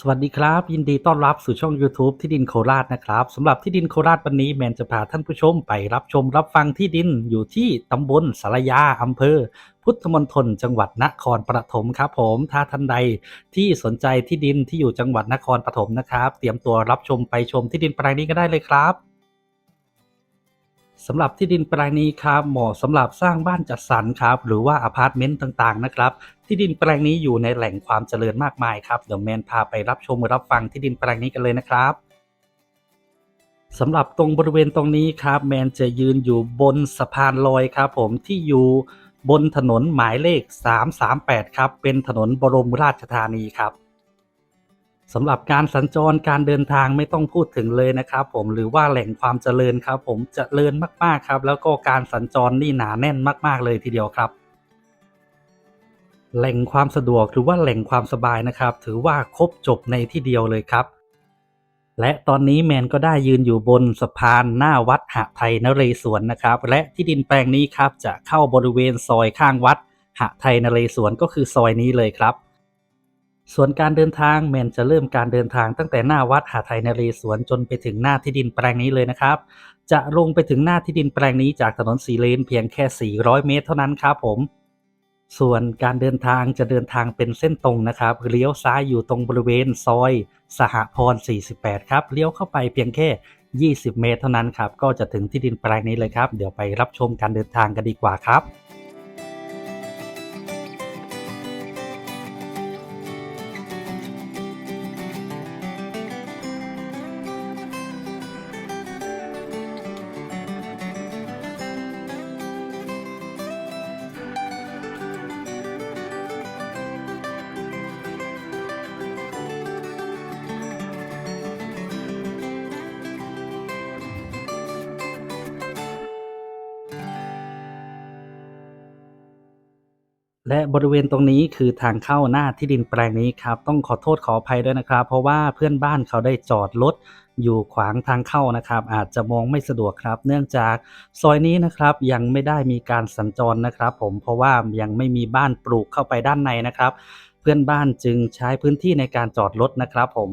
สวัสดีครับ ยินดีต้อนรับสู่ช่อง YouTube ที่ดินโคราชนะครับสำหรับที่ดินโคราชวันนี้แมนจะพาท่านผู้ชมไปรับชมรับฟังที่ดินอยู่ที่ตำบลสารยาอำเภอ พุทธมณฑลจังหวัดนครปฐมครับผมถ้าท่านใดที่สนใจที่ดินที่อยู่จังหวัดนครปฐมนะครับ เตรียมตัวรับชมไปชมที่ดินแปลงนี้ก็ได้เลยครับ สำหรับที่ดินแปลงนี้ครับเหมาะสำหรับสร้างบ้านจัดสรรครับหรือว่าอพาร์ตเมนต์ต่างๆนะครับที่ดินแปลงนี้อยู่ในแหล่งความเจริญมากมายครับเดี๋ยวแมนพาไปรับชมรับฟังที่ดินแปลงนี้กันเลยนะครับสำหรับตรงบริเวณตรงนี้ครับแมนจะยืนอยู่บนสะพานลอยครับผมที่อยู่บนถนนหมายเลข 338 ครับ เป็นถนนบรมราชธานีครับ สำหรับการสัญจรการเดินทางไม่ต้องพูดถึงเลยนะครับ ผมหรือว่าแหล่งความเจริญครับ ผมเจริญมากๆครับ แล้วก็การสัญจรนี่หนาแน่นมาก ๆเลยทีเดียวครับ แหล่งความสะดวกหรือว่าแหล่งความสบายนะครับ ถือว่าครบจบในที่เดียวเลยครับ และตอนนี้แมนก็ได้ยืนอยู่บนสะพานหน้าวัดหะไทยนเรศวรนะครับ และที่ดินแปลงนี้ครับจะเข้าบริเวณซอยข้างวัดหะไทยนเรศวรก็คือซอยนี้เลยครับ ส่วนการเดินทางแมนจะเริ่มการเดินทางตั้งแต่หน้าวัดหาไทยนเรศวรจนไปถึงหน้าที่ดินแปลงนี้เลยนะครับ จะลงไปถึงหน้าที่ดินแปลงนี้จากถนนสีเลนเพียงแค่ 400 เมตรเท่านั้นครับผม ส่วนการเดินทางจะเดินทางเป็นเส้นตรงนะครับเลี้ยวซ้ายอยู่ตรงบริเวณซอย สหพร 48 ครับเลี้ยวเข้าไปเพียงแค่ 20 เมตรเท่านั้นครับก็จะถึงที่ดินแปลงนี้เลยครับ เดี๋ยวไปรับชมการเดินทางกันดีกว่าครับ และบริเวณตรงนี้คือทางเข้าหน้าที่ดินแปลงนี้ครับ ต้องขอโทษขออภัยด้วยนะครับ เพราะว่าเพื่อนบ้านเขาได้จอดรถอยู่ขวางทางเข้านะครับ อาจจะมองไม่สะดวกครับ เนื่องจากซอยนี้นะครับยังไม่ได้มีการสัญจรนะครับ ผมเพราะว่ายังไม่มีบ้านปลูกเข้าไปด้านในนะครับ เพื่อนบ้านจึงใช้พื้นที่ในการจอดรถนะครับผม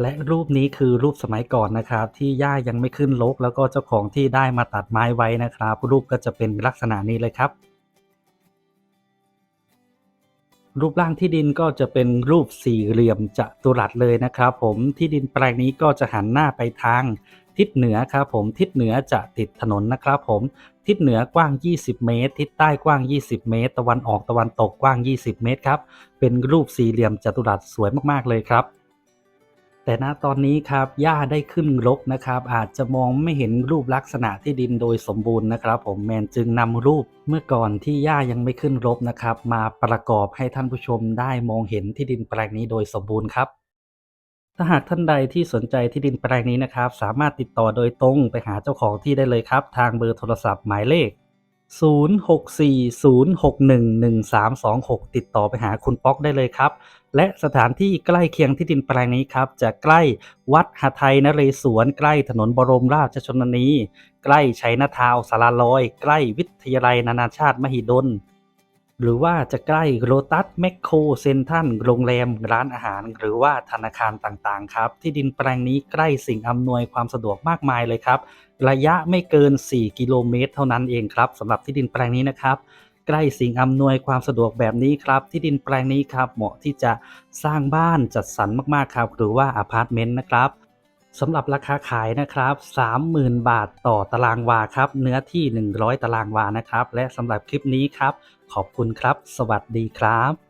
และรูปนี้คือรูปสมัยก่อนนะครับ ที่ย่ายังไม่ขึ้นรกแล้วก็เจ้าของที่ได้มาตัดไม้ไว้นะครับรูปก็จะเป็นลักษณะนี้เลยครับ รูปร่างที่ดินก็จะเป็นรูปสี่เหลี่ยมจัตุรัสเลยนะครับผมที่ดินแปลงนี้ก็จะหันหน้าไปทางทิศเหนือครับผมทิศเหนือจะติดถนนนะครับผมทิศเหนือกว้าง 20 เมตร ทิศใต้กว้าง 20 เมตร ตะวันออกตะวันตกกว้าง 20 เมตรครับเป็นรูปสี่เหลี่ยมจัตุรัสสวยมากๆเลยครับ แต่ณตอนนี้ครับหญ้าได้ขึ้นรกนะครับ อาจจะมองไม่เห็นรูปลักษณะที่ดินโดยสมบูรณ์นะครับ ผมแมนจึงนำรูปเมื่อก่อนที่หญ้ายังไม่ขึ้นรกนะครับ มาประกอบให้ท่านผู้ชมได้มองเห็นที่ดินแปลงนี้โดยสมบูรณ์ครับ ถ้าหากท่านใดที่สนใจที่ดินแปลงนี้นะครับ สามารถติดต่อโดยตรงไปหาเจ้าของที่ได้เลยครับ ทางเบอร์โทรศัพท์หมายเลข 0640611326 ติดต่อไปหาคุณป๊อกได้เลยครับ และสถานที่ใกล้เคียงที่ดินแปลงนี้ครับ จะใกล้วัดหาไทยนเรศวรใกล้ถนนบรมราชชนนี ใกล้ชัยนาทาวสาราลอย ใกล้วิทยาลัยนานาชาติมหิดล หรือว่าจะใกล้โรตัสแมคโครเซนทันโรงแรม ร้านอาหาร หรือว่าธนาคารต่างๆ ครับ ที่ดินแปลงนี้ใกล้สิ่งอำนวยความสะดวกมากมายเลยครับ ระยะไม่เกิน 4 กิโลเมตร เท่านั้นเองครับสำหรับที่ดินแปลงนี้นะครับใกล้สิ่งอำนวยความสะดวกแบบนี้ครับ ที่ดินแปลงนี้ครับเหมาะที่จะสร้างบ้านจัดสรรมากๆครับ หรือว่าอพาร์ตเมนต์นะครับ สำหรับราคาขายนะครับ 30,000 บาทต่อตารางวาครับ เนื้อที่ 100 ตารางวานะครับ และสำหรับคลิปนี้ครับ ขอบคุณครับ สวัสดีครับ